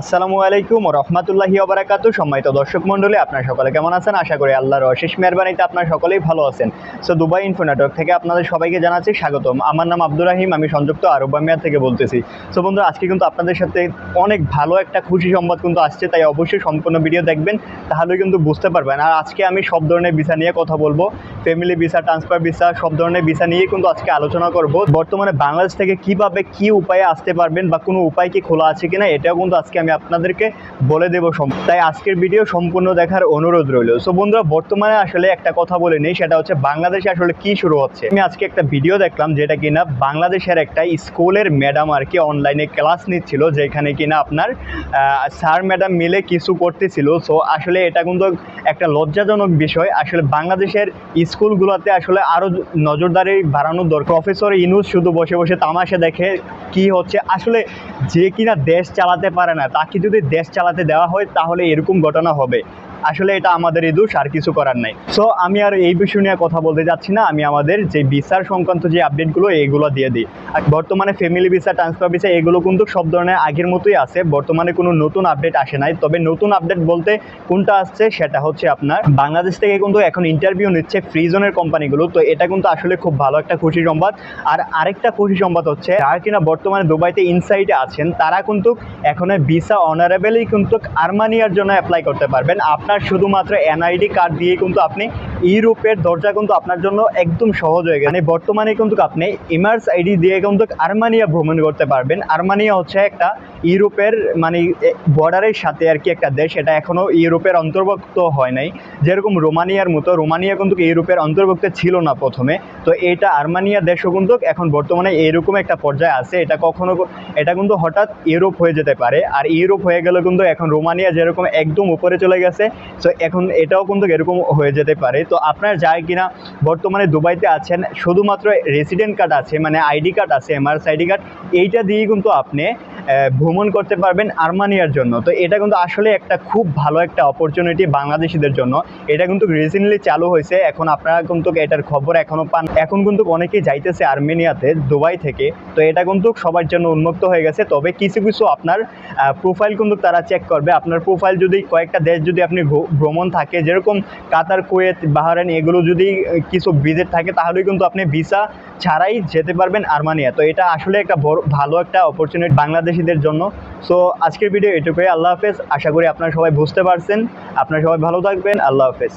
আসসালামু আলাইকুম রহমতুল্লাহি ওবরাকাত সম্মানিত দর্শক মণ্ডলী, আপনারা সকলে কেমন আছেন? আশা করি আল্লাহর অশেষ মেহরবানিতে আপনারা সকলেই ভালো আছেন। সো দুবাই ইনফো নেটওয়ার্ক থেকে আপনাদের সবাইকে জানাচ্ছি স্বাগতম। আমার নাম আব্দুর রাহিম, আমি সংযুক্ত আরব আমিরাত থেকে বলতেছি। সো বন্ধু, আজকে কিন্তু আপনাদের সাথে অনেক ভালো একটা খুশি সংবাদ কিন্তু আসছে, তাই অবশ্যই সম্পূর্ণ ভিডিও দেখবেন, তাহলে কিন্তু বুঝতে পারবেন। আর আজকে আমি সব ধরনের ভিসা নিয়ে কথা বলব ফ্যামিলি ভিসা ট্রান্সফার ভিসা সব ধরনের ভিসা নিয়ে কিন্তু আজকে আলোচনা করব। বর্তমানে বাংলাদেশ থেকে কীভাবে কি উপায়ে আসতে পারবেন বা কোনো উপায় কি খোলা আছে কিনা, এটাও কিন্তু আজকে আমি আপনাদেরকে বলে দেবো তাই আজকের ভিডিও সম্পূর্ণ দেখার অনুরোধ রইল। সো বন্ধুরা, বর্তমানে আসলে একটা কথা বলে নেই, সেটা হচ্ছে বাংলাদেশে আসলে কি শুরু হচ্ছে। আমি আজকে একটা ভিডিও দেখলাম যেটা কিনা বাংলাদেশের একটা স্কুলের ম্যাডাম আর কি অনলাইনে ক্লাস নিচ্ছিল, যেখানে কিনা আপনার স্যার, ম্যাডাম মিলে কিছু করতেছিল। সো আসলে এটা কিন্তু একটা লজ্জাজনক বিষয়। আসলে বাংলাদেশের স্কুলগুলোতে আসলে আরও নজরদারি বাড়ানোর দরকার। প্রফেসর ইনুস শুধু বসে বসে তামাশা দেখে কি হচ্ছে। আসলে যে কিনা দেশ চালাতে পারে না তাকে যদি দেশ চালাতে দেওয়া হয় তাহলে এরকম ঘটনা হবে। আসলে এটা আমাদেরই দোষ, আর কিছু করার নাই। সো আমি আর এই বিষয় নিয়ে কথা বলতে যাচ্ছি না। আমি আমাদের যে ভিসার সংক্রান্ত যে আপডেটগুলো এইগুলো দিয়ে দিই। আর বর্তমানে ফ্যামিলি ভিসা ট্রান্সফার ভিসা এগুলো কিন্তু সব ধরনের আগের মতোই আছে। বর্তমানে কোনো নতুন আপডেট আসে নাই। তবে নতুন আপডেট বলতে কোনটা আসছে, সেটা হচ্ছে আপনার বাংলাদেশ থেকে কিন্তু এখন ইন্টারভিউ নিচ্ছে ফ্রি জোনের কোম্পানিগুলো তো এটা কিন্তু আসলে খুব ভালো একটা খুশি সংবাদ। আর আরেকটা খুশি সংবাদ হচ্ছে, যারা কিনা বর্তমানে দুবাইতে ইনসাইডে আছেন, তারা কিন্তু এখন ভিসা অনারেবলই কিন্তু আর্মানিয়ার জন্য অ্যাপ্লাই করতে পারবেন। আপনার শুধুমাত্র এনআইডি কার্ড দিয়ে কিন্তু আপনি ইউরোপের দরজা কিন্তু আপনার জন্য একদম সহজ হয়ে গেছে। মানে বর্তমানে কিন্তু আপনি ইমার্স আইডি দিয়ে কিন্তু আর্মানিয়া ভ্রমণ করতে পারবেন। আর্মানিয়া হচ্ছে একটা ইউরোপের মানে বর্ডারের সাথে আর কি একটা দেশ, এটা এখনও ইউরোপের অন্তর্ভুক্ত হয় নাই। যেরকম রোমানিয়ার মতো, রোমানিয়া কিন্তু ইউরোপের অন্তর্ভুক্ত ছিল না প্রথমে। তো এটা আর্মানিয়া দেশও কিন্তু এখন বর্তমানে এরকম একটা পর্যায়ে আছে, এটা কখনো এটা কিন্তু হঠাৎ ইউরোপ হয়ে যেতে পারে। আর ইউরোপ হয়ে গেলে কিন্তু এখন রোমানিয়া যেরকম একদম উপরে চলে গেছে, তো এখন এটাও কিন্তু এরকম হয়ে যেতে পারে। তো আপনার যায় কিনা, বর্তমানে দুবাইতে আছেন, শুধুমাত্র রেসিডেন্ট কার্ড আছে মানে আইডি কার্ড আছে এমআরএস আইডি কার্ড এইটা দিয়েই কিন্তু আপনি ভ্রমণ করতে পারবেন আর্মানিয়ার জন্য। তো এটা কিন্তু আসলে একটা খুব ভালো একটা অপরচুনিটি বাংলাদেশিদের জন্য। এটা কিন্তু রিসেন্টলি চালু হয়েছে। এখন আপনারা কিন্তু এটার খবর এখনও পান। এখন কিন্তু অনেকেই যাইতেছে আর্মেনিয়াতে, দুবাই থেকে। তো এটা কিন্তু সবার জন্য উন্মুক্ত হয়ে গেছে। তবে কিছু কিছু আপনার প্রোফাইল কিন্তু তারা চেক করবে। আপনার প্রোফাইল যদি কয়েকটা দেশ যদি আপনি ভ্রমণ থাকে, যেরকম কাতার, কুয়েত বাহারান এগুলো যদি কিছু ভিজিট থাকে, তাহলেই কিন্তু আপনি ভিসা ছাড়াই যেতে পারবেন আর্মানিয়া। তো এটা আসলে একটা ভালো একটা অপরচুনিটি বাংলাদেশিদের জন্য। সো আজকের ভিডিও এটুকুই। আল্লাহ হাফেজ। আশা করি আপনারা সবাই বুঝতে পারছেন। আপনারা সবাই ভালো থাকবেন। আল্লাহ হাফেজ।